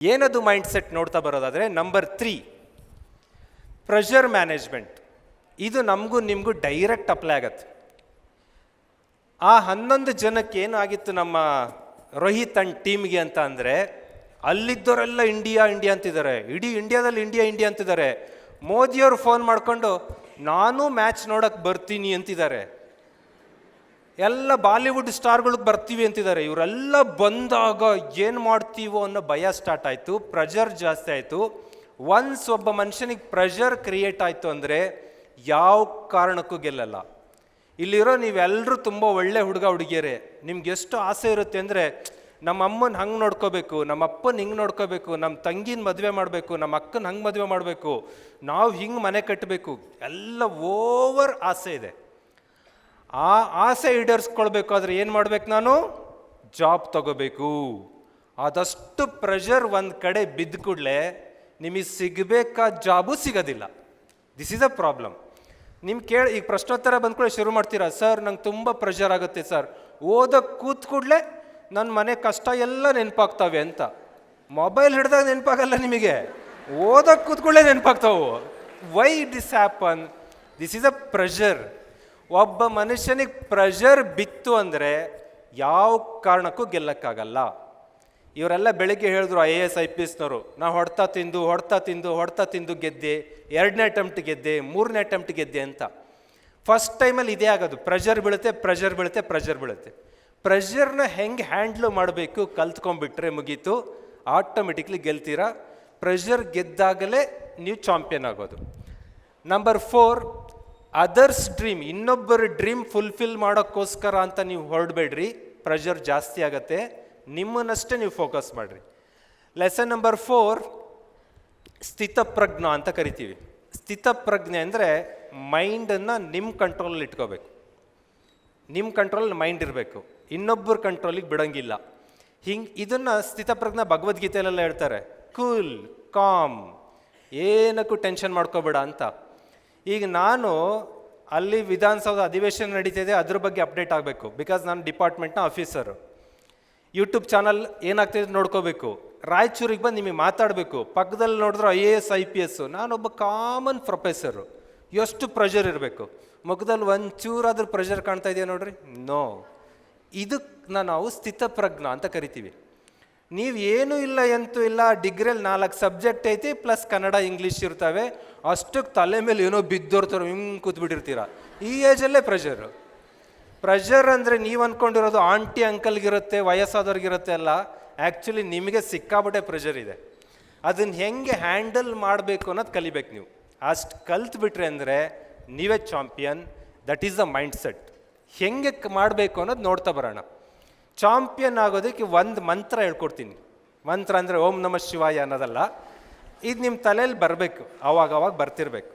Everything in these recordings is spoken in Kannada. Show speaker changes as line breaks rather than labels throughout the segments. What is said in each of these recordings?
ಏನದು ಮೈಂಡ್ ಸೆಟ್ ನೋಡ್ತಾ ಬರೋದಾದರೆ ನಂಬರ್ ತ್ರೀ ಪ್ರೆಷರ್ ಮ್ಯಾನೇಜ್ಮೆಂಟ್ ಇದು ನಮಗೂ ನಿಮಗೂ ಡೈರೆಕ್ಟ್ ಅಪ್ಲೈ ಆಗತ್ತೆ. ಆ ಹನ್ನೊಂದು ಜನಕ್ಕೆ ಏನಾಗಿತ್ತು ನಮ್ಮ ರೋಹಿತ್ ಅಂಡ್ ಟೀಮ್ಗೆ ಅಂತ ಅಂದರೆ, ಅಲ್ಲಿದ್ದವರೆಲ್ಲ ಇಂಡಿಯಾ ಇಂಡಿಯಾ ಅಂತಿದ್ದಾರೆ. ಇಡೀ ಇಂಡಿಯಾದಲ್ಲಿ ಇಂಡಿಯಾ ಇಂಡಿಯಾ ಅಂತಿದ್ದಾರೆ. ಮೋದಿಯವರು ಫೋನ್ ಮಾಡಿಕೊಂಡು, ನಾನು ಮ್ಯಾಚ್ ನೋಡಕ್ಕೆ ಬರ್ತೀನಿ ಅಂತಿದ್ದಾರೆ. ಎಲ್ಲ ಬಾಲಿವುಡ್ ಸ್ಟಾರ್ಗಳಿಗೆ ಬರ್ತೀವಿ ಅಂತಿದ್ದಾರೆ. ಇವರೆಲ್ಲ ಬಂದಾಗ ಏನು ಮಾಡ್ತೀವೋ ಅನ್ನೋ ಭಯ ಸ್ಟಾರ್ಟ್ ಆಯಿತು. ಪ್ರೆಷರ್ ಜಾಸ್ತಿ ಆಯಿತು. ಒನ್ಸ್ ಒಬ್ಬ ಮನುಷ್ಯನಿಗೆ ಪ್ರೆಷರ್ ಕ್ರಿಯೇಟ್ ಆಯಿತು ಅಂದರೆ ಯಾವ ಕಾರಣಕ್ಕೂ ಗೆಲ್ಲಲ್ಲ. ಇಲ್ಲಿರೋ ನೀವೆಲ್ಲರೂ ತುಂಬ ಒಳ್ಳೆ ಹುಡುಗ, ಹುಡುಗಿಯರೇ. ನಿಮ್ಗೆ ಎಷ್ಟು ಆಸೆ ಇರುತ್ತೆ ಅಂದರೆ ನಮ್ಮ ಅಮ್ಮನ ಹಂಗೆ ನೋಡ್ಕೋಬೇಕು, ನಮ್ಮ ಅಪ್ಪನ ಹಿಂಗೆ ನೋಡ್ಕೋಬೇಕು, ನಮ್ಮ ತಂಗಿನ ಮದುವೆ ಮಾಡಬೇಕು, ನಮ್ಮ ಅಕ್ಕನ ಹಂಗೆ ಮದುವೆ ಮಾಡಬೇಕು. ನಾವು ಹಿಂಗೆ ಮನೆ ಕಟ್ಟಬೇಕು ಎಲ್ಲ ಓವರ್ ಆಸೆ ಇದೆ. ಆ ಆಸೆ ಈಡೇರಿಸ್ಕೊಳ್ಬೇಕಾದ್ರೆ ಏನು ಮಾಡ್ಬೇಕು ನಾನು? ಜಾಬ್ ತಗೋಬೇಕು. ಆದಷ್ಟು ಪ್ರೆಷರ್ ಒಂದು ಕಡೆ ಬಿದ್ದ ಕೂಡಲೇ ನಿಮಗೆ ಸಿಗಬೇಕಾದ ಜಾಬು ಸಿಗೋದಿಲ್ಲ. ದಿಸ್ ಇಸ್ ಅ ಪ್ರಾಬ್ಲಮ್ ನಿಮ್ಗೆ ಕೇಳಿ, ಈಗ ಪ್ರಶ್ನೋತ್ತರ ಬಂದ್ಕೊಳ್ಳಿ ಶುರು ಮಾಡ್ತೀರಾ? ಸರ್, ನಂಗೆ ತುಂಬ ಪ್ರೆಷರ್ ಆಗುತ್ತೆ ಸರ್. ಓದಕ್ಕೆ ಕೂತ್ ಕೂಡಲೇ ನನ್ನ ಮನೆ ಕಷ್ಟ ಎಲ್ಲ ನೆನಪಾಗ್ತವೆ ಅಂತ. ಮೊಬೈಲ್ ಹಿಡ್ದಾಗ ನೆನಪಾಗಲ್ಲ ನಿಮಗೆ. ಓದಕ್ಕೆ ಕೂತ್ಕೊಳ್ಳೆ ನೆನಪಾಗ್ತಾವೆ. Why this happen this is a pressure ಒಬ್ಬ ಮನುಷ್ಯನಿಗೆ ಪ್ರೆಷರ್ ಬಿತ್ತು ಅಂದರೆ ಯಾವ ಕಾರಣಕ್ಕೂ ಗೆಲ್ಲಕ್ಕಾಗಲ್ಲ. ಇವರೆಲ್ಲ ಬೆಳಿಗ್ಗೆ ಹೇಳಿದ್ರು I A S, I P ಎಸ್ನವರು, ನಾ ಹೊಡ್ತಾ ತಿಂದು ಹೊಡ್ತಾ ತಿಂದು ಹೊಡ್ತಾ ತಿಂದು ಗೆದ್ದೆ, ಎರಡನೇ ಅಟೆಂಪ್ಟ್ ಗೆದ್ದೆ, ಮೂರನೇ ಅಟೆಂಪ್ಟ್ ಗೆದ್ದೆ ಅಂತ. ಫಸ್ಟ್ ಟೈಮಲ್ಲಿ ಇದೇ ಆಗೋದು. ಪ್ರೆಷರ್ ಬೀಳುತ್ತೆ ಪ್ರೆಷರ್ ಬೀಳುತ್ತೆ ಪ್ರೆಷರ್ ಬೀಳುತ್ತೆ. ಪ್ರೆಷರ್ನ ಹೆಂಗೆ ಹ್ಯಾಂಡ್ಲ್ ಮಾಡಬೇಕು ಕಲ್ತ್ಕೊಂಡ್ಬಿಟ್ರೆ ಮುಗೀತು ಆಟೋಮೆಟಿಕ್ಲಿ ಗೆಲ್ತೀರಾ? ಪ್ರೆಷರ್ ಗೆದ್ದಾಗಲೇ ನೀವು ಚಾಂಪಿಯನ್ ಆಗೋದು. ನಂಬರ್ ಫೋರ್ ಅದರ್ಸ್ ಡ್ರೀಮ್ ಇನ್ನೊಬ್ಬರ ಡ್ರೀಮ್ ಫುಲ್ಫಿಲ್ ಮಾಡೋಕ್ಕೋಸ್ಕರ ಅಂತ ನೀವು ಹೊರಡಬೇಡ್ರಿ ಪ್ರೆಷರ್ ಜಾಸ್ತಿ ಆಗತ್ತೆ ನಿಮ್ಮನ್ನಷ್ಟೇ ನೀವು ಫೋಕಸ್ ಮಾಡಿರಿ. ಲೆಸನ್ ನಂಬರ್ ಫೋರ್ ಸ್ಥಿತಪ್ರಜ್ಞ ಅಂತ ಕರಿತೀವಿ. ಸ್ಥಿತಪ್ರಜ್ಞೆ ಅಂದರೆ ಮೈಂಡನ್ನು ನಿಮ್ಮ ಕಂಟ್ರೋಲಲ್ಲಿ ಇಟ್ಕೋಬೇಕು. ನಿಮ್ಮ ಕಂಟ್ರೋಲ್ ಮೈಂಡ್ ಇರಬೇಕು. ಇನ್ನೊಬ್ಬರ ಕಂಟ್ರೋಲಿಗೆ ಬಿಡೋಂಗಿಲ್ಲ. ಹಿಂಗೆ ಇದನ್ನು ಸ್ಥಿತಪ್ರಜ್ಞ ಭಗವದ್ಗೀತೆಯಲ್ಲೆಲ್ಲ ಹೇಳ್ತಾರೆ. ಕೂಲ್ ಕಾಮ್ ಏನಕ್ಕೂ ಟೆನ್ಷನ್ ಮಾಡ್ಕೋಬೇಡ ಅಂತ. ಈಗ ನಾನು ಅಲ್ಲಿ ವಿಧಾನಸೌಧ ಅಧಿವೇಶನ ನಡೀತಿದೆ, ಅದ್ರ ಬಗ್ಗೆ ಅಪ್ಡೇಟ್ ಆಗಬೇಕು. ಬಿಕಾಸ್ ನಾನು ಡಿಪಾರ್ಟ್ಮೆಂಟ್ನ ಆಫೀಸರು ಯೂಟ್ಯೂಬ್ ಚಾನಲ್ ಏನಾಗ್ತಿದೆ ನೋಡ್ಕೋಬೇಕು. ರಾಯಚೂರಿಗೆ ಬಂದು ನಿಮಗೆ ಮಾತಾಡಬೇಕು. ಪಕ್ಕದಲ್ಲಿ ನೋಡಿದ್ರು I A S I P S ನಾನೊಬ್ಬ ಕಾಮನ್ ಪ್ರೊಫೆಸರು ಎಷ್ಟು ಪ್ರೆಷರ್ ಇರಬೇಕು? ಮುಖದಲ್ಲಿ ಒಂಚೂರಾದ್ರೂ ಪ್ರೆಷರ್ ಕಾಣ್ತಾ ಇದೆಯಾ ನೋಡ್ರಿ? ನೋ ಇದಕ್ಕೆ ನಾವು ಸ್ಥಿತಪ್ರಜ್ಞ ಅಂತ ಕರಿತೀವಿ. ನೀವು ಏನೂ ಇಲ್ಲ ಎಂತೂ ಇಲ್ಲ, ಡಿಗ್ರಿಯಲ್ಲಿ ನಾಲ್ಕು ಸಬ್ಜೆಕ್ಟ್ ಐತಿ, ಪ್ಲಸ್ ಕನ್ನಡ, ಇಂಗ್ಲೀಷ್ ಇರ್ತವೆ. ಅಷ್ಟಕ್ಕೆ ತಲೆ ಮೇಲೆ ಏನೋ ಬಿದ್ದೋರ್ತಾರೆ, ಹಿಂಗೆ ಕೂತ್ಬಿಟ್ಟಿರ್ತೀರ? ಈ ಏಜಲ್ಲೇ ಪ್ರೆಷರು ಪ್ರೆಷರ್ ಅಂದರೆ ನೀವು ಅಂದ್ಕೊಂಡಿರೋದು ಆಂಟಿ ಅಂಕಲ್ಗಿರುತ್ತೆ ವಯಸ್ಸಾದವ್ರಿಗಿರುತ್ತೆ ಅಲ್ಲ ಆ್ಯಕ್ಚುಲಿ ನಿಮಗೆ ಸಿಕ್ಕಾಪಟ್ಟೆ ಪ್ರೆಷರ್ ಇದೆ. ಅದನ್ನು ಹೆಂಗೆ ಹ್ಯಾಂಡಲ್ ಮಾಡಬೇಕು ಅನ್ನೋದು ಕಲಿಬೇಕು ನೀವು. ಅಷ್ಟು ಕಲ್ತ್ಬಿಟ್ರೆ ಅಂದರೆ ನೀವೇ champion that is the mindset ಹೆಂಗೆ ಮಾಡಬೇಕು ಅನ್ನೋದು ನೋಡ್ತಾ ಬರೋಣ. ಚಾಂಪಿಯನ್ ಆಗೋದಕ್ಕೆ ಒಂದು ಮಂತ್ರ ಹೇಳ್ಕೊಡ್ತೀನಿ. ಮಂತ್ರ ಅಂದರೆ ಓಂ ನಮ ಶಿವಾಯ ಅನ್ನೋದಲ್ಲ. ಇದು ನಿಮ್ಮ ತಲೆಯಲ್ಲಿ ಬರಬೇಕು. ಅವಾಗ ಅವಾಗ ಬರ್ತಿರ್ಬೇಕು.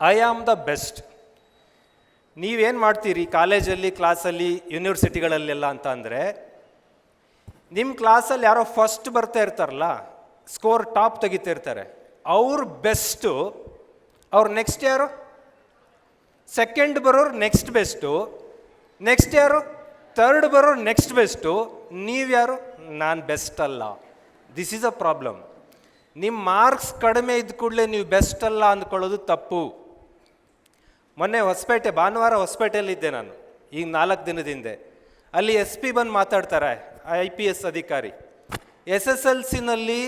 ಐ ಆಮ್ ದ ಬೆಸ್ಟ್ ನೀವೇನು ಮಾಡ್ತೀರಿ? ಕಾಲೇಜಲ್ಲಿ, ಕ್ಲಾಸಲ್ಲಿ, ಯೂನಿವರ್ಸಿಟಿಗಳಲ್ಲೆಲ್ಲ ಅಂತ ಅಂದರೆ ನಿಮ್ಮ ಕ್ಲಾಸಲ್ಲಿ ಯಾರೋ ಫಸ್ಟ್ ಬರ್ತಾ ಇರ್ತಾರಲ್ಲ ಸ್ಕೋರ್ ಟಾಪ್ ತೆಗಿತಾ ಇರ್ತಾರೆ. ಅವ್ರ ಬೆಸ್ಟು ಅವ್ರು ನೆಕ್ಸ್ಟ್ ಯಾರು? ಸೆಕೆಂಡ್ ಬರೋರು ನೆಕ್ಸ್ಟ್ ಬೆಸ್ಟು ನೆಕ್ಸ್ಟ್ ಯಾರು? ತರ್ಡ್ ಬರೋ ನೆಕ್ಸ್ಟ್ ಬೆಸ್ಟು ನೀವ್ಯಾರು ನಾನು ಬೆಸ್ಟ್ ಅಲ್ಲ. ದಿಸ್ ಈಸ್ ಅ ಪ್ರಾಬ್ಲಮ್ ನಿಮ್ಮ ಮಾರ್ಕ್ಸ್ ಕಡಿಮೆ ಇದ್ದ ಕೂಡಲೇ ನೀವು ಬೆಸ್ಟ್ ಅಲ್ಲ ಅಂದ್ಕೊಳ್ಳೋದು ತಪ್ಪು. ಮೊನ್ನೆ ಹೊಸಪೇಟೆ, ಭಾನುವಾರ ಹೊಸಪೇಟೆಯಲ್ಲಿದ್ದೆ ನಾನು, ಈಗ ನಾಲ್ಕು ದಿನದ ಹಿಂದೆ. ಅಲ್ಲಿ ಎಸ್ ಪಿ ಬಂದು ಮಾತಾಡ್ತಾರೆ ಐ ಪಿ ಎಸ್ ಅಧಿಕಾರಿ. ಎಸ್ ಎಸ್ ಎಲ್ ಸಿನಲ್ಲಿ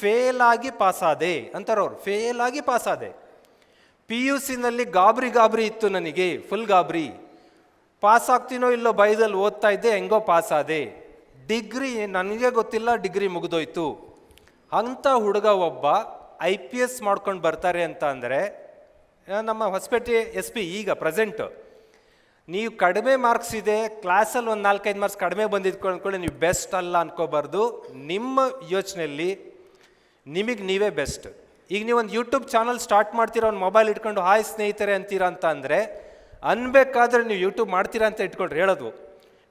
ಫೇಲ್ ಆಗಿ ಪಾಸಾದೆ ಅಂತಾರವ್ರು ಫೇಲ್ ಆಗಿ ಪಾಸಾದೆ ಪಿ ಯು ಸಿನಲ್ಲಿ ಗಾಬರಿ ಗಾಬರಿ ಇತ್ತು ನನಗೆ ಫುಲ್ ಗಾಬರಿ. ಪಾಸ್ ಆಗ್ತೀನೋ ಇಲ್ಲೋ ಬೈದಲ್ಲಿ ಓದ್ತಾ ಇದ್ದೆ, ಹೆಂಗೋ ಪಾಸ್ ಆದೆ. ಡಿಗ್ರಿ, ನನಗೆ ಗೊತ್ತಿಲ್ಲ, ಡಿಗ್ರಿ ಮುಗಿದೋಯ್ತು. ಅಂಥ ಹುಡುಗ ಒಬ್ಬ ಐ ಪಿ ಎಸ್ ಮಾಡ್ಕೊಂಡು ಬರ್ತಾರೆ ಅಂತ ಅಂದರೆ ನಮ್ಮ ಹೊಸಪೇಟೆ ಎಸ್ ಪಿ, ಈಗ ಪ್ರೆಸೆಂಟು. ನೀವು ಕಡಿಮೆ ಮಾರ್ಕ್ಸ್ ಇದೆ, ಕ್ಲಾಸಲ್ಲಿ ಒಂದು ನಾಲ್ಕೈದು ಮಾರ್ಕ್ಸ್ ಕಡಿಮೆ ಬಂದಿದ್ಕೊಂಡು ಅಂದ್ಕೊಳ್ಳಿ ನೀವು ಬೆಸ್ಟ್ ಅಲ್ಲ ಅನ್ಕೋಬಾರ್ದು. ನಿಮ್ಮ ಯೋಚನೆಯಲ್ಲಿ ನಿಮಗೆ ನೀವೇ ಬೆಸ್ಟ್. ಈಗ ನೀವು ಒಂದು ಯೂಟ್ಯೂಬ್ ಚಾನಲ್ ಸ್ಟಾರ್ಟ್ ಮಾಡ್ತೀರ, ಒಂದು ಮೊಬೈಲ್ ಇಟ್ಕೊಂಡು, ಹಾಯ್ ಸ್ನೇಹಿತರೆ ಅಂತೀರ ಅಂತ ಅಂದರೆ ಅನ್ಬೇಕಾದ್ರೆ ನೀವು ಯೂಟ್ಯೂಬ್ ಮಾಡ್ತೀರಾ ಅಂತ ಇಟ್ಕೊಂಡ್ರೆ ಹೇಳೋದು,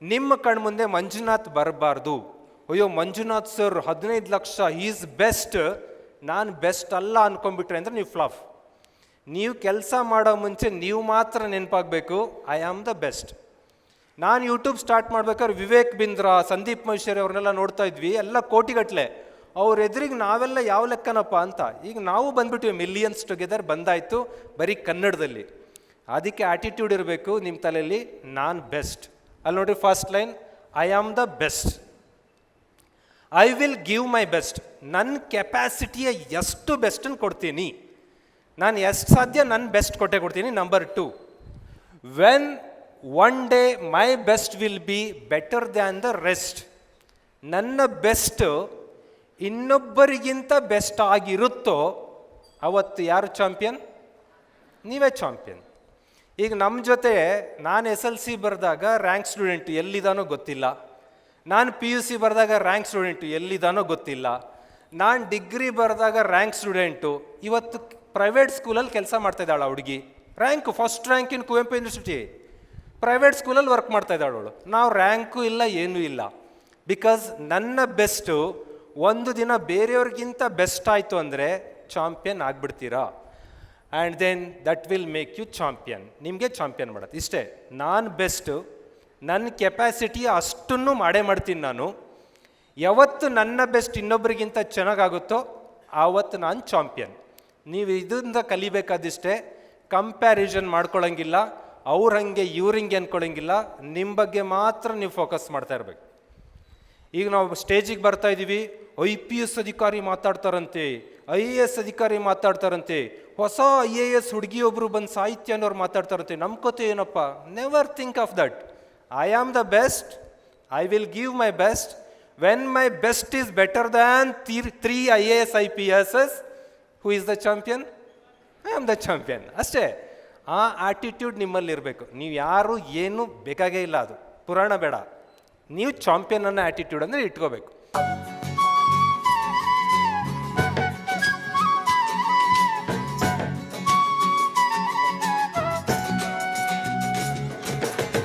ನಿಮ್ಮ ಕಣ್ಮುಂದೆ ಮಂಜುನಾಥ್ ಬರಬಾರ್ದು. ಅಯ್ಯೋ, ಮಂಜುನಾಥ್ ಸರ್ ಹದಿನೈದು ಲಕ್ಷ ಈಸ್ ಬೆಸ್ಟ್ ನಾನು ಬೆಸ್ಟ್ ಅಲ್ಲ ಅಂದ್ಕೊಂಡ್ಬಿಟ್ರೆ ಅಂದರೆ ನೀವು ಫ್ಲಾಫ್ ನೀವು ಕೆಲಸ ಮಾಡೋ ಮುಂಚೆ ನೀವು ಮಾತ್ರ ನೆನಪಾಗಬೇಕು ಐ ಆಮ್ ದ ಬೆಸ್ಟ್ ನಾನು ಯೂಟ್ಯೂಬ್ ಸ್ಟಾರ್ಟ್ ಮಾಡ್ಬೇಕಾದ್ರೆ ವಿವೇಕ್ ಬಿಂದ್ರಾ, ಸಂದೀಪ್ ಮಹೇಶ್ವರಿ ಅವ್ರನ್ನೆಲ್ಲ ನೋಡ್ತಾ ಇದ್ವಿ, ಎಲ್ಲ ಕೋಟಿಗಟ್ಟಲೆ ಅವ್ರ ಎದುರಿಗೆ ನಾವೆಲ್ಲ ಯಾವ ಲೆಕ್ಕನಪ್ಪ ಅಂತ. ಈಗ ನಾವು ಬಂದ್ಬಿಟ್ಟಿವಿ ಮಿಲಿಯನ್ಸ್ ಟುಗೆದರ್ ಬಂದಾಯಿತು ಬರೀ ಕನ್ನಡದಲ್ಲಿ. ಅದಕ್ಕೆ ಆಟಿಟ್ಯೂಡ್ ಇರಬೇಕು ನಿಮ್ಮ ತಲೆಯಲ್ಲಿ, ನಾನು ಬೆಸ್ಟ್ ಅಲ್ಲಿ ನೋಡಿ first line I am the best I will give my best ನನ್ನ ಕೆಪ್ಯಾಸಿಟಿಯ ಎಷ್ಟು ಬೆಸ್ಟನ್ನು ಕೊಡ್ತೀನಿ? ನಾನು ಎಷ್ಟು ಸಾಧ್ಯ ನನ್ನ ಬೆಸ್ಟ್ ಕೊಟ್ಟೆ ಕೊಡ್ತೀನಿ? Number two when one day my best will be better than the rest ನನ್ನ ಬೆಸ್ಟ್ ಇನ್ನೊಬ್ಬರಿಗಿಂತ ಬೆಸ್ಟ್ ಆಗಿರುತ್ತೋ? ಅವತ್ತು ಯಾರು ಚಾಂಪಿಯನ್ ನೀವೇ ಚಾಂಪಿಯನ್ ಈಗ ನಮ್ಮ ಜೊತೆ ನಾನು ಎಸ್ ಎಲ್ ಸಿ ಬರೆದಾಗ ರ್ಯಾಂಕ್ ಸ್ಟೂಡೆಂಟ್ ಎಲ್ಲಿದಾನೋ ಗೊತ್ತಿಲ್ಲ. ನಾನು ಪಿ ಯು ಸಿ ಬರೆದಾಗ ರ್ಯಾಂಕ್ ಸ್ಟೂಡೆಂಟು ಎಲ್ಲಿದಾನೋ ಗೊತ್ತಿಲ್ಲ. ನಾನು ಡಿಗ್ರಿ ಬರೆದಾಗ ರ್ಯಾಂಕ್ ಸ್ಟೂಡೆಂಟು ಇವತ್ತು ಪ್ರೈವೇಟ್ ಸ್ಕೂಲಲ್ಲಿ ಕೆಲಸ ಮಾಡ್ತಾ ಇದ್ದಾಳೆ ಹುಡುಗಿ. Rank first rank in Kuvempu university private ಸ್ಕೂಲಲ್ಲಿ ವರ್ಕ್ ಮಾಡ್ತಾ ಇದ್ದಾಳು ಅವಳು. ನಾವು ರ್ಯಾಂಕು ಇಲ್ಲ, ಏನೂ ಇಲ್ಲ. ಬಿಕಾಸ್ ನನ್ನ ಬೆಸ್ಟು ಒಂದು ದಿನ ಬೇರೆಯವ್ರಿಗಿಂತ ಬೆಸ್ಟ್ ಆಯಿತು ಅಂದರೆ champion ಆಗ್ಬಿಡ್ತೀರಾ? And then that will make you champion ನಿಮಗೆ ಚಾಂಪಿಯನ್ ಮಾಡುತ್ತೆ. ಇಷ್ಟೇ, ನಾನು ಬೆಸ್ಟು ನನ್ನ ಕೆಪ್ಯಾಸಿಟಿ ಅಷ್ಟನ್ನು ಮಾಡೇ ಮಾಡ್ತೀನಿ ನಾನು. ಯಾವತ್ತು ನನ್ನ ಬೆಸ್ಟ್ ಇನ್ನೊಬ್ರಿಗಿಂತ ಚೆನ್ನಾಗಾಗುತ್ತೋ, ಆವತ್ತು ನಾನು ಚಾಂಪಿಯನ್ ನೀವು ಇದರಿಂದ ಕಲಿಬೇಕಾದಿಷ್ಟೇ ಕಂಪ್ಯಾರಿಸನ್ ಮಾಡ್ಕೊಳ್ಳೋಂಗಿಲ್ಲ ಅವ್ರ ಹಂಗೆ, ಇವ್ರ ಹಿಂಗೆ ಅಂದ್ಕೊಳಂಗಿಲ್ಲ ನಿಮ್ಮ ಬಗ್ಗೆ ಮಾತ್ರ ನೀವು ಫೋಕಸ್ ಮಾಡ್ತಾ ಇರಬೇಕು. ಈಗ ನಾವು ಸ್ಟೇಜಿಗೆ ಬರ್ತಾ ಇದ್ದೀವಿ ಐ ಪಿ ಎಸ್ ಅಧಿಕಾರಿ ಮಾತಾಡ್ತಾರಂತೆ, ಐ ಎ ಎಸ್ ಅಧಿಕಾರಿ ಮಾತಾಡ್ತಾರಂತೆ ಹೊಸ ಐ ಎ ಎಸ್ ಹುಡುಗಿಯೊಬ್ಬರು ಬಂದು ಸಾಹಿತ್ಯ ಅನ್ನೋರು ಇರ್ತೀವಿ ನಮ್ಮ ಕತೆ ಏನಪ್ಪ? Never think of that I am the best I will give my best when my best is better than their three I A S I P S S who is the champion I am the champion ಅಷ್ಟೇ. ಆ ಆಟಿಟ್ಯೂಡ್ ನಿಮ್ಮಲ್ಲಿ ಇರಬೇಕು. ನೀವು ಯಾರು ಏನು ಬೇಕಾಗೇ ಇಲ್ಲ ಅದು. ಪುರಾಣ ಬೇಡ. ನೀವು ಚಾಂಪಿಯನ್ ಅನ್ನೋ ಆಟಿಟ್ಯೂಡ್ ಅಂದರೆ ಇಟ್ಕೋಬೇಕು.